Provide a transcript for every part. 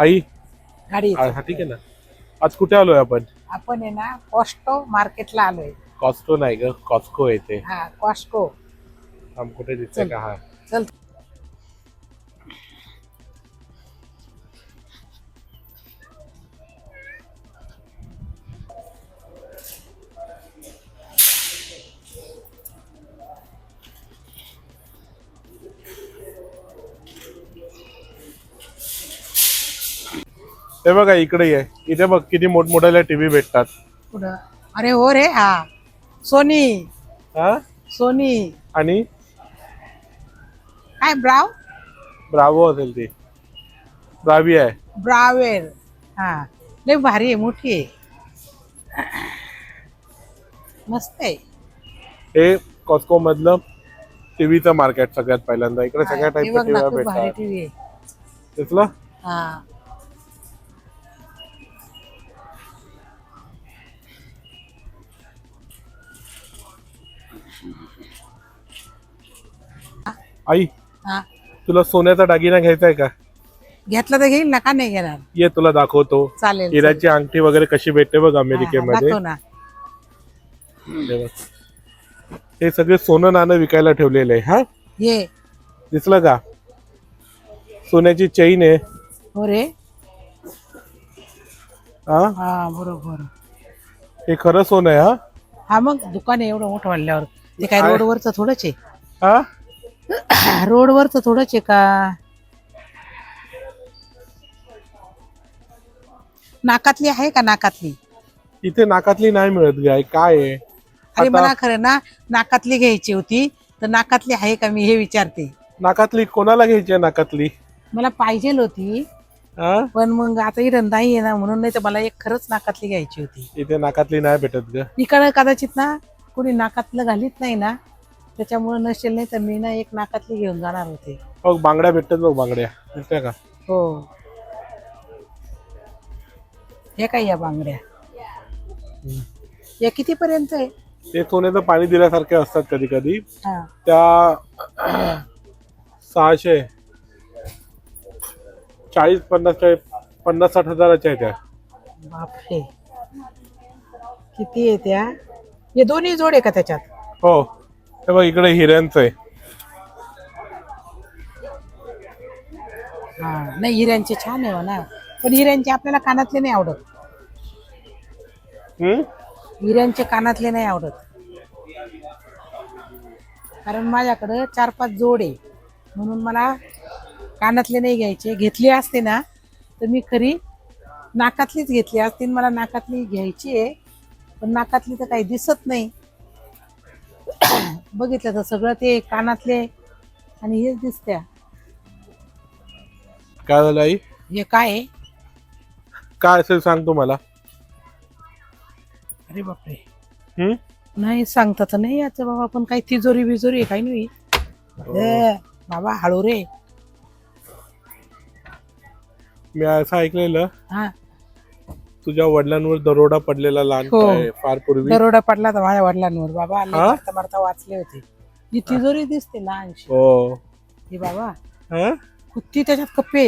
आई? गाडी. हा ठीक आहे ना. आज कुठे आलोय आपण? आपण आहे ना कॉस्टो मार्केटला आलोय. कॉस्को नाही ग कॉस्को येते. हा कॉस्को आम कुठे दिसतंय का? हा. चल. हे बघा इकडे आहे इथे बघ किती मोठमोठ्याला टीव्ही भेटतात. अरे हो रे हा. सोनी. हा? सोनी. आणि? काय ब्राव? ब्रावो असेल ती. ब्रावी आहे. ब्रावेर हा. लय भारी आहे मोठी आहे. मस्त आहे. हे कॉस्को मधलं टीव्हीचं मार्केट सगळ्यात पहिल्यांदा. इकडे सगळ्या टाईपच्या टीव्ही भेटतात. टीव्ही दिसलं हा. आई हा. तुला सोन्याचा दागिना घ्यायचा आहे का? घेतलं तर घेईल ना का नाही घेणार? ये तुला दाखवतो. चालेल हिऱ्याची अंगठी वगैरे कशी भेटते बघ हा, हा, अमेरिकेमध्ये दाखव ना. हे बघ. हे सगळे सोनं नाणं विकायला ठेवलेलं आहे हा? ये. दिसलं का? सोन्याची चैन आहे. हो रे. हा? हा बरोबर. हे खरं सोनं आहे हा? हा मग दुकान आहे एवढं मोठं वाढल्यावर. ते काय? रोडवरच थोडंच हा? आहे रोडवरच थोडंच आहे का? नाकातली आहे का नाकातली? इथे नाकातली नाही मिळत गाय. काय आहे? अरे आता- मला खरं ना नाकातली घ्यायची होती तर नाकातली आहे का मी हे विचारते. नाकातली कोणाला घ्यायची आहे नाकातली? मला पाहिजे होती हा? पण मग आता इथं नाही आहे ना म्हणून नाही तर मला एक खरंच नाकातली घ्यायची होती. इथे नाकातली नाही भेटत ग. इकडं कदाचित ना कोणी नाकातलं घालीत नाही ना त्याच्यामुळे नसेल नाही तर मी ना एक नाकातली घेऊन जाणार होते. बघ बांगड्या भेटतात बघ बांगड्या. दिसत्या का? हो. हे काय या बांगड्या? या किती पर्यंत आहे? ते सोन्याचं पाणी दिल्यासारखे असतात कधी कधी हा. त्या सहाशे चाळीस पन्नास पन्नास साठ हजाराच्या आहेत त्या. बापरे. किती आहे त्या? हे दोन्ही जोड आहे का त्याच्यात? हो. हे बघ इकडे हिऱ्यांचं आहे. हा नाही हिऱ्यांचे छान आहे ना पण हिऱ्यांचे आपल्याला कानातले नाही आवडत. हम्म? हिऱ्यांचे कानातले नाही आवडत. कारण माझ्याकडं चार पाच जोड आहे. म्हणून मला कानातले नाही घ्यायचे. घेतले असते ना तर मी खरी नाकातलीच घेतली असती मला नाकातली घ्यायची आहे. पण नाकातली तर काही दिसत नाही. बघितलं तर सगळं ते कानातले आणि हेच दिसत्या. काय झालं आई? हे काय आहे? काय असेल सांग तू मला अरे बापरे. हम्म? नाही सांगता तर नाही याचं बाबा पण काही तिजोरी बिजोरी आहे काही नाही. ए, बाबा हळू रे. मी असं ऐकलेलं. हा. तुझ्या वडिलांवर दरोडा पडलेला लहान हो. फार पूर्वी? दरोडा पडला तर माझ्या वडिलांवर बाबा. हा? मारता मारता वाचले होते. ही. तिजोरी दिसते लहानशी. हो. ही बाबा. हा? कुत्ती त्याच्यात कप्पे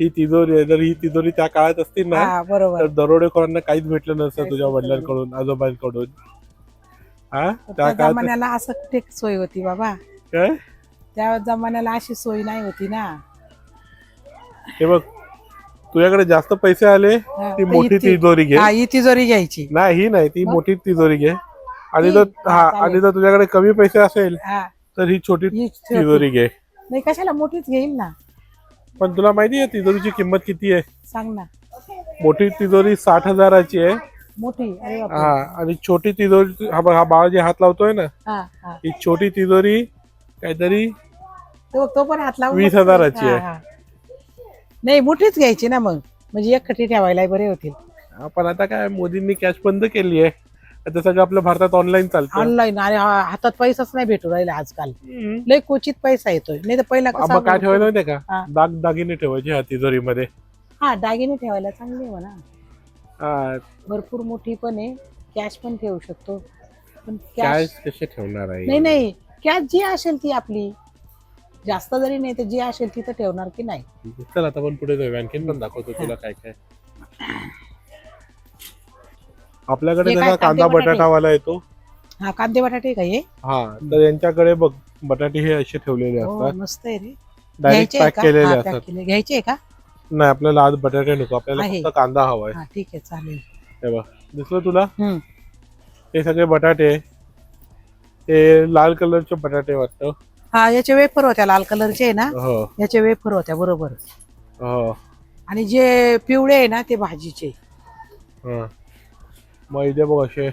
ही तिजोरी आहे. जर ही तिजोरी त्या काळात असतील ना हा बरोबर. तर दरोडेखोरांना काहीच भेटलं नसतं तुझ्या वडिलांकडून आजोबांकडून. हा? त्या काळात जमान्याला असं कुठे सोय होती बाबा. काय? त्या जमान्याला अशी सोय नाही होती ना. हे बघ तुझ्याकडे जास्त पैसे आले ती मोठी तिजोरी घे हा ही तिजोरी घ्यायची नाही ही नाही ती? मोठी तिजोरी घे आणि? जर हा. आणि जर तुझ्याकडे कमी पैसे असेल हा तर ही छोटी ही छोटी. तिजोरी घे नाही कशाला मोठीच घेईल ना पण तुला माहिती आहे तिजोरीची किंमत किती आहे सांग ना मोठी तिजोरी साठ हजाराची आहे मोठी अरे बापरे. हा आणि छोटी तिजोरी हा बघ हा बाळा जे हात लावतोय ना हा हा ही छोटी तिजोरी काहीतरी तो तो पण हात लावून वीस. हजाराची आहे. हा. नाही मोठीच घ्यायची ना मग. म्हणजे एक खटी ठेवायला बरे होतील. आपण आता काय मोदींनी कॅश बंद केली आहे. आता सगळं आपल्या भारतात ऑनलाईन चालतं. ऑनलाईन आणि हा- हातात पैसाच नाही भेटू राहिला आजकाल. हम्म. लय क्वचित पैसा येतोय. नाही तर पहिला कसा मग काय ठेवायला माहितीये का. दाग दागिने ठेवायचे ह्या तिजोरीमध्ये हा दागिने ठेवायला चांगले आहे म्हणा भरपूर मोठी पण आहे. कॅश पण ठेवू शकतो. पण कॅश कॅश कसे ठेवणार आहे? नाही नाही. कॅश जी असेल ती आपली. जास्त जरी नाही तर जी असेल तिथं ठेवणार की नाही? आहे. चल आता आपण पुढे जाऊया. आणखीन पण दाखवतो तुला काय काय. आपल्याकडे हे काय, जसा कांदे कांदा बटाटे? बटाटावाला येतो. हा कांदे बटाटे का हे? हा तर यांच्याकडे बघ बटाटे हे असे ठेवलेले हो असतात. मस्त आहे रे. डायरेक्ट घ्यायचे आहे पॅक का? केलेले हा, असतात. केले. घ्यायचे आहे का? नाही आपल्याला आज बटाटे नको आपल्याला आहे. फक्त कांदा हवाय हा ठीक आहे चालेल. हे बघ दिसलं तुला? हम्म. हे सगळे बटाटे हे लाल कलरचे बटाटे वाटतं. हा याचे वेफर होत्या लाल कलरचे आहे ना? हो. याचे वेफर होत्या बरोबर. हो. आणि जे पिवळे आहे ना ते भाजीचे. हा. मग इथे बघ असे.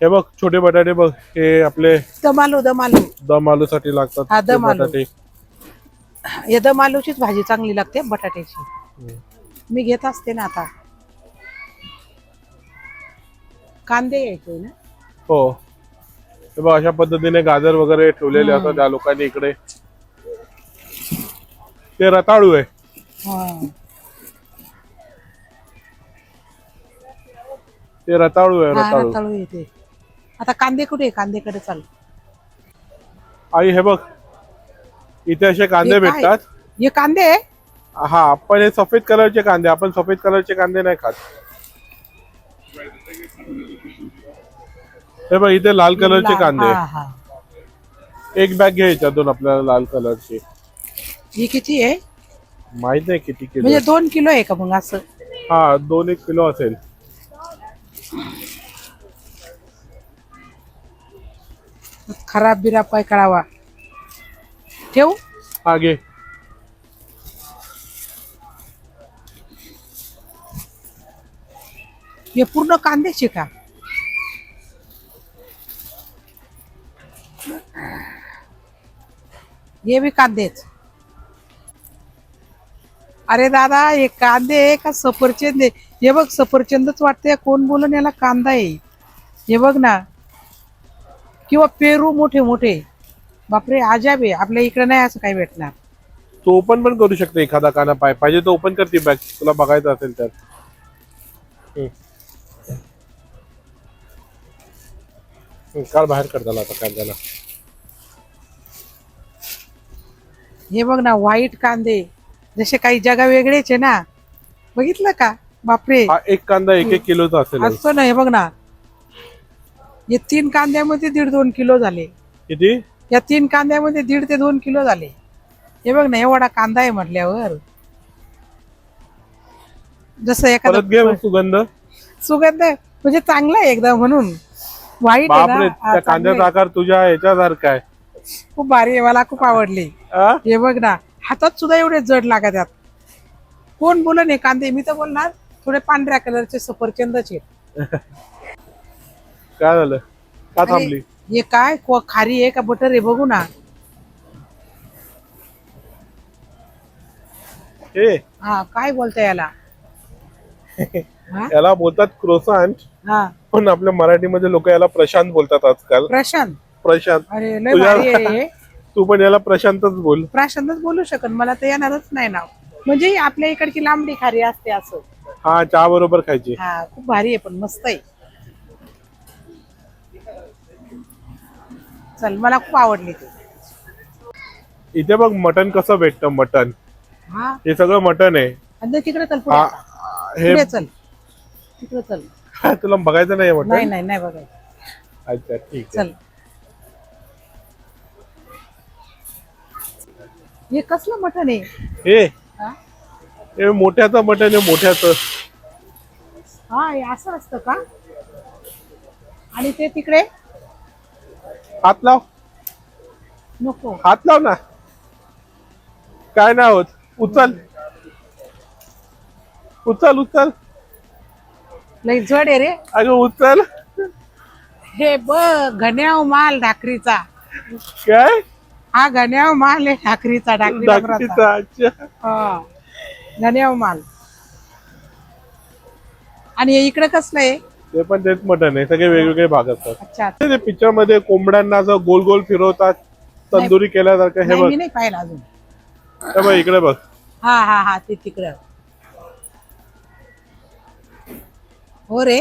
हे बघ छोटे बटाटे बघ हे आपले दम आलू दम आलू दम आलू साठी लागतात हा, ते दम आलू. बटाटे. या दम आलूचीच भाजी चांगली लागते बटाट्याची. हम्म. मी घेत असते ना आता. कांदे यायचे ना? हो. हे बघ अशा पद्धतीने गाजर वगैरे ठेवलेले असतात त्या लोकांनी इकडे. ते रताळू आहे. हा. ते रताळू आहे रताळू. रताळू येते आता कांदे कुठे? कांदेकडे चाल. आई हे बघ. इथे असे कांदे हे काय? भेटतात. हे कांदे? आहे? हा आपण हे सफेद कलरचे कांदे आपण सफेद कलरचे कांदे नाही खात. हे बघ इथे लाल कलरचे कांदे. हा हा. एक बॅग घे याच्यातून आपल्याला लाल कलरची. ही किती आहे? माहीत नाही किती किलो. म्हणजे दोन किलो आहे का मग असं? हा दोन एक किलो असेल. खराब बिराब काय करावा? ठेवू? हा घे. हे पूर्ण कांद्याचे का? हे बी कांदेच अरे दादा हे कांदे आहे का सफरचंद आहे हे बघ सफरचंदच वाटते कोण बोलून याला कांदा आहे? हे बघ ना किंवा पेरू मोठे मोठे बापरे आजाब आहे आपल्या इकडे नाही असं काही भेटणार. तू ओपन पण करू शकते एखादा काना पाय पाहिजे तो ओपन करते बॅग तुला बघायचं असेल तर. हम्म. हम्म, काढ बाहेर कर त्याला आता कांद्याला. हे बघ ना व्हाईट कांदे. जसे काही जगा वेगळेच आहे ना. बघितलं का? बापरे. हा एक कांदा एक एक किलोचा असेल. असं ना हे बघ ना. हे तीन कांद्यामध्ये दीड दोन किलो झाले. किती? या तीन कांद्यामध्ये दीड ते दोन किलो झाले. हे बघ ना एवढा कांदा आहे म्हटल्यावर. जसं एखादा परत घे मग सुगंध. सुगंध म्हणजे चांगला आहे एकदम म्हणून. व्हाईट आहे बापरे ना हा, त्या चांगलं कांद्याचा. आकार तुझ्या ह्याच्यासारखा आहे. खूप भारी आहे मला खूप आवडली? हे बघ ना हातात सुद्धा एवढे जड लागत आहेत. कोण बोल हे कांदे मी तर बोलणार थोडे पांढऱ्या कलरचे सफरचंदचे काय झालं? का थांबली? हे काय को- खारी आहे का बटर आहे बघू ना. हे हा काय बोलता याला? हा? याला बोलतात क्रोसांट हा. पण आपल्या मराठीमध्ये लोक याला प्रशांत बोलतात आजकाल. प्रशांत. प्रशांत. अरे लय तुझ्या- भारी आहे. हे. तू पण याला प्रशांतच बोल. प्रशांतच बोलू शकत मला तर येणारच नाही नाव. म्हणजे आपल्या इकडची लांबडी खारी असते असं. हा चहा बरोबर खायची. हा खूप भारी आहे पण मस्त आहे. चल मला खूप आवडली ती. इथे बघ मटन कसं भेटतं मटन हा? हे सगळं मटन आहे. आणि तिकडे चल पुढे. हा, चल. हे पुढे चल. तिकडे चल. तुला बघायचं नाही नाही नाही बघायचं. अच्छा ठीक आहे. चल. हे कसलं मटण आहे? हे. हा? हे मोठ्याचं मटन आहे मोठ्याचं. हा हे असं असतं का? आणि ते तिकडे? हात लाव. नको. हात लाव ना. काय नाही होत? उचल. उचल उचल. लई जड आहे रे. अगं उचल. हे बघ घण्याव माल ढाकरीचा काय? हा घण्याव माल आहे डोंगराचा. दाखवीचा अच्छा. हा. घण्याव माल. आणि हे इकडे कसलं आहे? ते पण तेच मटन आहे सगळे वेगवेगळे भाग असतात. अच्छा. ते पिक्चरमध्ये कोंबड्यांना असं गोल गोल फिरवतात तंदुरी केल्यासारखं हे नाही, बघ. मी नाही पाहिलं अजून. हे बघ इकडे बघ. हा हा हा ते तिकडं. हो रे.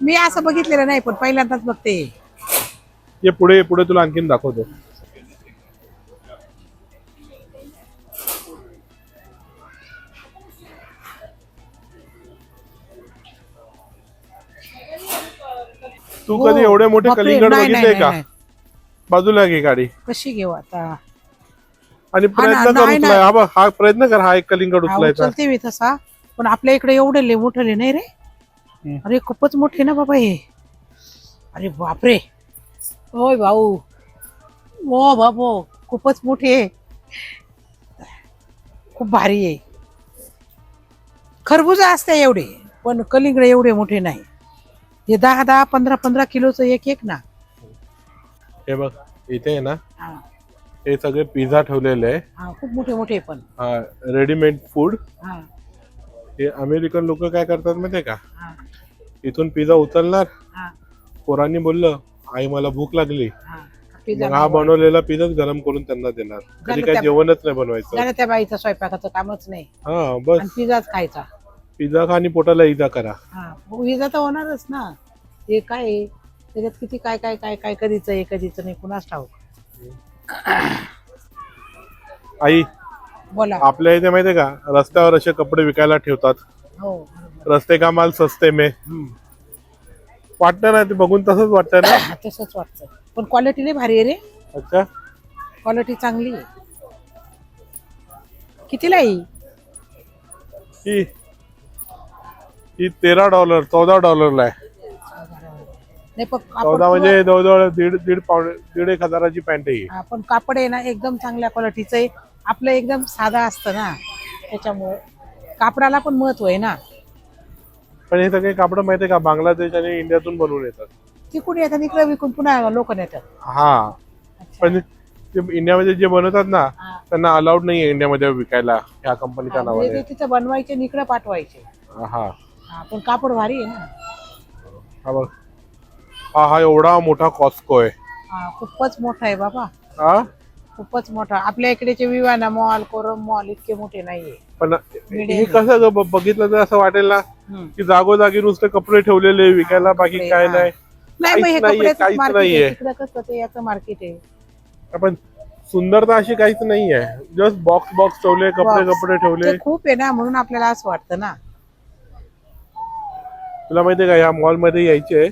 मी असं बघितलेलं नाही पण पहिल्यांदाच बघते. ये पुढे पुढे तुला आणखीन दाखवतो. तू हो. कधी एवढे मोठे कलिंगड बघितले का? बाजूला घे गाडी. कशी घेऊ आता? आणि प्रयत्न कर हा बघ हा प्रयत्न कर हा एक कलिंगड हा, उचलायचा. मी तसा. पण आपल्या इकडे एवढे लय मोठले नाही रे. अरे खूपच मोठे ना बाबा हे. अरे बापरे. होय भाऊ. ओ बाबो खूपच मोठे आहे. खूप भारी आहे. खरबुजा असते एवढे पण कलिंगड एवढे मोठे नाही. हे दहा दहा पंधरा पंधरा किलोचं एक एक ना. हे बघ इथे आहे ना हा. हे सगळे पिझ्झा ठेवलेले आहे. हा खूप मोठे मोठे पण. रेडीमेड फूड हा. हे अमेरिकन लोक काय करतात माहितीये का? हा. इथून पिझ्झा उचलणार. हा. पोरांनी बोललं आई मला भूक लागली. हा मग हा बनवलेला पिझ्झाच गरम करून त्यांना देणार. कधी काय जेवणच नाही बनवायचं. त्या बाईचं स्वयंपाकाचं कामच नाही. हा बस. आणि पिझ्झाच खायचा. पिझ्झा खा आणि पोटाला इजा करा. हा विजा तर होणारच ना. हे काय आहे? त्याच्यात किती काय काय काय काय कधीच आहे कधीच नाही कुणाच ठाऊक? आई बोला. आपल्या इथे माहितीये का रस्त्यावर असे कपडे विकायला ठेवतात. हो बरोबर. रस्ते का माल सस्ते में. वाटतं ना ते बघून तसंच वाटतं ना? तसंच वाटतं पण क्वालिटी नाही भारी आहे रे. अच्छा. क्वालिटी चांगली आहे. कितीला आहे ही? ही ही तेरा डॉलर चौदा डॉलरला आहे. नाही पण चौदा म्हणजे जवळजवळ दीड दीड पावणे दीड एक हजाराची पॅन्ट आहे ही. हा, पण कापड आहे ना एकदम चांगल्या क्वालिटीचं आहे. आपलं एकदम साधा असतं ना त्याच्यामुळे. कापडाला पण महत्त्व आहे ना. पण हे सगळे कापड माहितीये का बांगलादेश आणि इंडियातून बनवून येतात. तिकडे येतात इकडे विकून पुन्हा लोक नेतात. हा. पण ते इंडियामध्ये जे बनवतात ना हा. त्यांना अलाउड नाही इंडियामध्ये विकायला ह्या कंपनीच्या म्हणजे नावाने. ते तिथं बनवायचे आणि इकडे पाठवायचे. हा. हा पण कापड भारी आहे ना. हा बघ. हा हा एवढा मोठा कॉस्को आहे. हा खूपच मोठा आहे बाबा. हा? खूपच मोठा. आपल्या इकडेचे विवाना मॉल कोरम मॉल इतके मोठे नाहीये. पण हे कसं ग ब- बघितलं तर असं वाटेल ना. की जागोजागी नुसते कपडे ठेवलेले विकायला बाकी काय. नाही. नाही काहीच नाहीये, काहीच मार्केट आहे नाहीये. तिकडे कसं ते याचं मार्केट आहे. आपण सुंदरता अशी काहीच नाहीये. जस्ट बॉक्स बॉक्स ठेवले कपडे. कपडे ठेवले. खूप आहे ना म्हणून आपल्याला असं वाटतं ना. तुला माहितीये का या मॉलमध्ये यायचे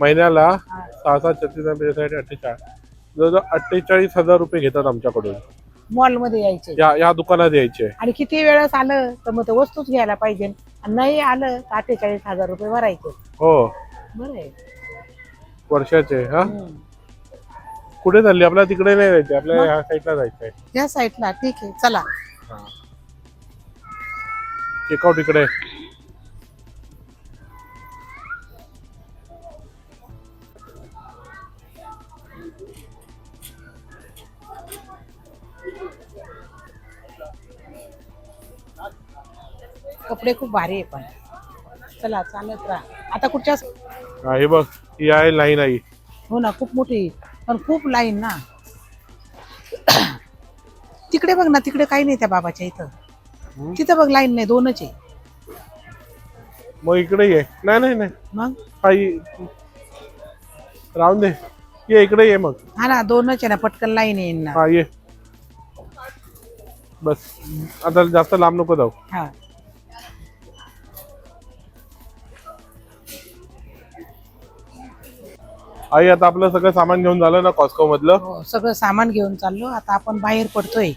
महिन्याला. सहा सात छत्तीस अठ्ठेचाळीस. जवळजवळ अठ्ठेचाळीस हजार रुपये घेतात आमच्याकडून. मॉलमध्ये यायचे. या या दुकानात यायचे. आणि किती वेळेस आलं तर मग ते वस्तूच घ्यायला पाहिजे. नाही आलं तर अठ्ठेचाळीस हजार रुपये भरायचे हो. बरं आहे. वर्षाचे हा? हम्म. कुठे चालली? आपल्याला तिकडे नाही जायचे आपल्याला ह्या साईडला जायचंय. या साईडला ठीक आहे चला. चेकआउट इकडे. कपडे खूप भारी आहे पण. चला चालत राहा. आता कुठच्या हा, हे बघ ही आहे लाईन आई. हो ना खूप मोठी पण खूप लाईन ना. तिकडे बघ ना तिकडे काही नाही त्या बाबाच्या इथं. हम्म. तिथं बघ लाईन नाही दोनच आहे. मग इकडे ये. नाही नाही नाही. मग? काही राहून दे. ये इकडे ये मग. हा ना दोनच आहे ना पटकन लाईन येईन ना. हा ये. बस. आता जास्त लांब नको जाऊ. हा. आई आता आपलं सगळं सामान घेऊन झालं ना कॉस्को मधलं? हो, सगळं सामान घेऊन चाललो. आता आपण बाहेर पडतोय.